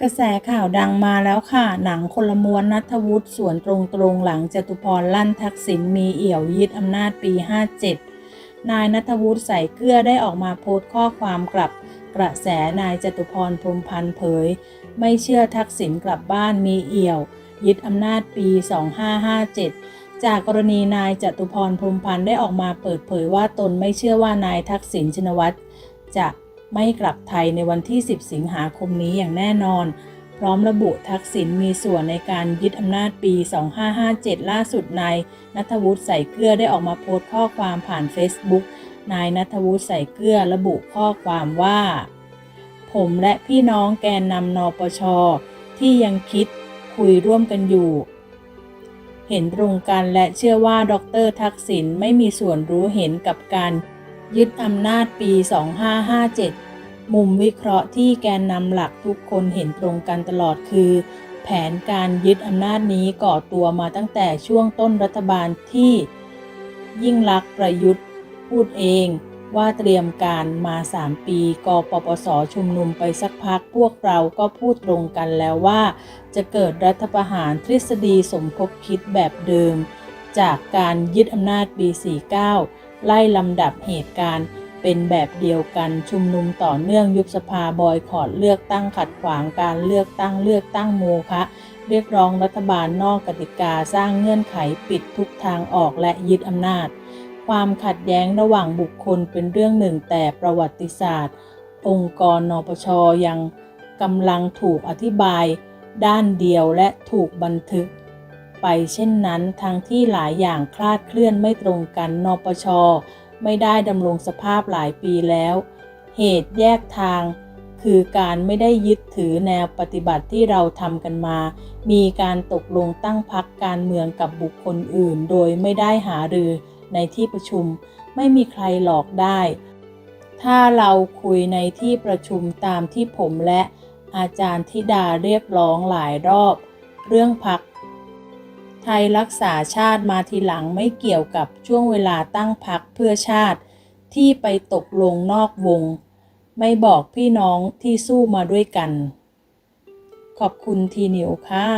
กระแสข่าวดังมาแล้วค่ะ หนังคนละม้วนนัทวุฒิสวนตรงๆ หลังจตุพรลั่นทักษิณมีเอี่ยวยึดอำนาจปี 57 นายนัทวุฒิใส่เกลือได้ออกมาโพสต์ข้อความกลับ กระแสนายจตุพรพรมพันธ์เผย ไม่เชื่อทักษิณกลับบ้านมีเอี่ยว ยึดอำนาจปี 2557 จากกรณีนายจตุพรพรมพันธ์ได้ออกมาเปิดเผยว่าตนไม่เชื่อว่านายทักษิณชินวัตรจะ ไม่กลับไทยในวันที่ 10 สิงหาคมนี้อย่างแน่นอน พร้อมระบุทักษิณมีส่วนในการยึดอำนาจปี 2557 ล่าสุดนายนัทวุฒิใส่เกลือได้ออกมาโพสต์ข้อความผ่าน Facebook นายนัทวุฒิใส่เกลือระบุข้อความว่า ผมและพี่น้องแกนนำนปช ที่ยังคิดคุยร่วมกันอยู่ เห็นตรงกันและเชื่อว่าดรทักษิณไม่มีส่วนรู้เห็นกับการ ยึดอำนาจปี 2557 มุมวิเคราะห์ที่แกนนำหลักทุกคนเห็นตรงกันตลอดคือ แผนการยึดอำนาจนี้ก่อตัวมาตั้งแต่ช่วงต้นรัฐบาลที่ ยิ่งลักษณ์ประยุทธ์ พูดเองว่าเตรียมการมา 3 ปีกปปส ชุมนุมไปสักพักพวกเราก็พูดตรงกันแล้วว่า จะเกิดรัฐประหารทฤษฎีสมคบคิดแบบเดิม จากการยึดอำนาจปี 49 ไล่ลำดับเหตุการณ์เป็นแบบเดียวกันชุมนุมต่อเนื่องยุบสภาบอยคอรดเลือกตั้งขัดขวางการเลือกตั้งเลือกตั้งโมฆะเรียกร้องรัฐบาลนอกกติกาสร้างเงื่อนไขปิดทุกทางออกและยึดอำนาจ ความขัดแย้งระหว่างบุคคลเป็นเรื่องหนึ่งแต่ประวัติศาสตร์ องค์กรนปชยังกำลังถูกอธิบาย ด้านเดียวและถูกบันทึก ไปเช่นนั้นทั้งที่หลายอย่างคลาดเคลื่อนไม่ตรงกันนปช ไม่ได้ดำรงสภาพหลายปีแล้ว เหตุแยกทาง คือการไม่ได้ยึดถือแนวปฏิบัติที่เราทำกันมา มีการตกลงตั้งพักการเมืองกับบุคคลอื่น โดยไม่ได้หารือในที่ประชุม ไม่มีใครหลอกได้ ถ้าเราคุยในที่ประชุมตามที่ผมและอาจารย์ธิดาเรียกร้องหลายรอบ เรื่องพัก ไทยรักษาชาติมาทีหลังไม่เกี่ยวกับช่วงเวลาตั้งพักเพื่อชาติ ที่ไปตกลงนอกวง ไม่บอกพี่น้องที่สู้มาด้วยกัน ขอบคุณทีนิวค่ะ